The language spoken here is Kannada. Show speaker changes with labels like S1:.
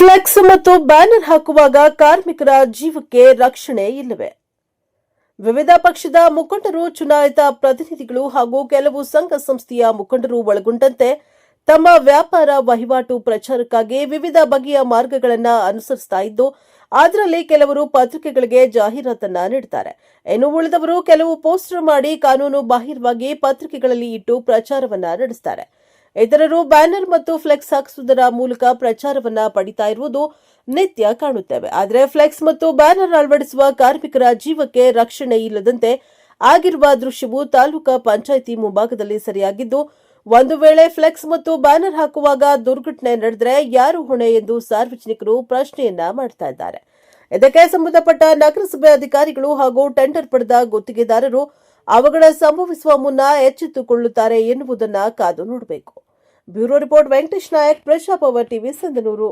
S1: ಫ್ಲೆಕ್ಸ್ ಮತ್ತು ಬ್ಯಾನರ್ ಹಾಕುವಾಗ ಕಾರ್ಮಿಕರ ಜೀವಕ್ಕೆ ರಕ್ಷಣೆ ಇಲ್ಲವೆ? ವಿವಿಧ ಪಕ್ಷದ ಮುಖಂಡರು, ಚುನಾಯಿತ ಪ್ರತಿನಿಧಿಗಳು ಹಾಗೂ ಕೆಲವು ಸಂಘ ಸಂಸ್ಥೆಯ ಮುಖಂಡರು ಒಳಗೊಂಡಂತೆ ತಮ್ಮ ವ್ಯಾಪಾರ ವಹಿವಾಟು ಪ್ರಚಾರಕ್ಕಾಗಿ ವಿವಿಧ ಬಗೆಯ ಮಾರ್ಗಗಳನ್ನು ಅನುಸರಿಸ್ತಾ ಇದ್ದು ಅದರಲ್ಲಿ ಕೆಲವರು ಪತ್ರಿಕೆಗಳಿಗೆ ಜಾಹೀರಾತನ್ನ ನೀಡುತ್ತಾರೆ ಇನ್ನು ಉಳಿದವರು ಕೆಲವು ಪೋಸ್ಟರ್ ಮಾಡಿ, ಕಾನೂನು ಬಾಹಿರವಾಗಿ ಪತ್ರಿಕೆಗಳಲ್ಲಿ ಇಟ್ಟು ಪ್ರಚಾರವನ್ನ ನಡೆಸುತ್ತಾರೆ ಇತರರು ಬ್ಯಾನರ್ ಮತ್ತು ಫ್ಲೆಕ್ಸ್ ಹಾಕಿಸುವುದರ ಮೂಲಕ ಪ್ರಚಾರವನ್ನ ಪಡಿತಾ ಇರುವುದು ನಿತ್ಯ ಕಾಣುತ್ತೇವೆ. ಆದರೆ ಫ್ಲೆಕ್ಸ್ ಮತ್ತು ಬ್ಯಾನರ್ ಅಳವಡಿಸುವ ಕಾರ್ಮಿಕರ ಜೀವಕ್ಕೆ ರಕ್ಷಣೆ ಇಲ್ಲದಂತೆ ಆಗಿರುವ ದೃಶ್ಯವು ತಾಲೂಕಾ ಪಂಚಾಯಿತಿ ಮುಂಭಾಗದಲ್ಲಿ ಸರಿಯಾಗಿದ್ದು, ಒಂದು ವೇಳೆ ಫ್ಲೆಕ್ಸ್ ಮತ್ತು ಬ್ಯಾನರ್ ಹಾಕುವಾಗ ದುರ್ಘಟನೆ ನಡೆದರೆ ಯಾರು ಹೊಣೆ ಎಂದು ಸಾರ್ವಜನಿಕರು ಪ್ರಶ್ನೆಯನ್ನ ಮಾಡ್ತಾ ಇದ್ದಾರೆ. ಇದಕ್ಕೆ ಸಂಬಂಧಪಟ್ಟ ನಗರಸಭೆ ಅಧಿಕಾರಿಗಳು ಹಾಗೂ ಟೆಂಡರ್ ಪಡೆದ ಗುತ್ತಿಗೆದಾರರು ಅವಘಡ ಸಂಭವಿಸುವ ಮುನ್ನ ಎಚ್ಚೆತ್ತುಕೊಳ್ಳುತ್ತಾರೆ ಎನ್ನುವುದನ್ನ ಕಾದು ನೋಡಬೇಕು. Bureau report Venkatesh Nayak Praja Power TV Sandanur.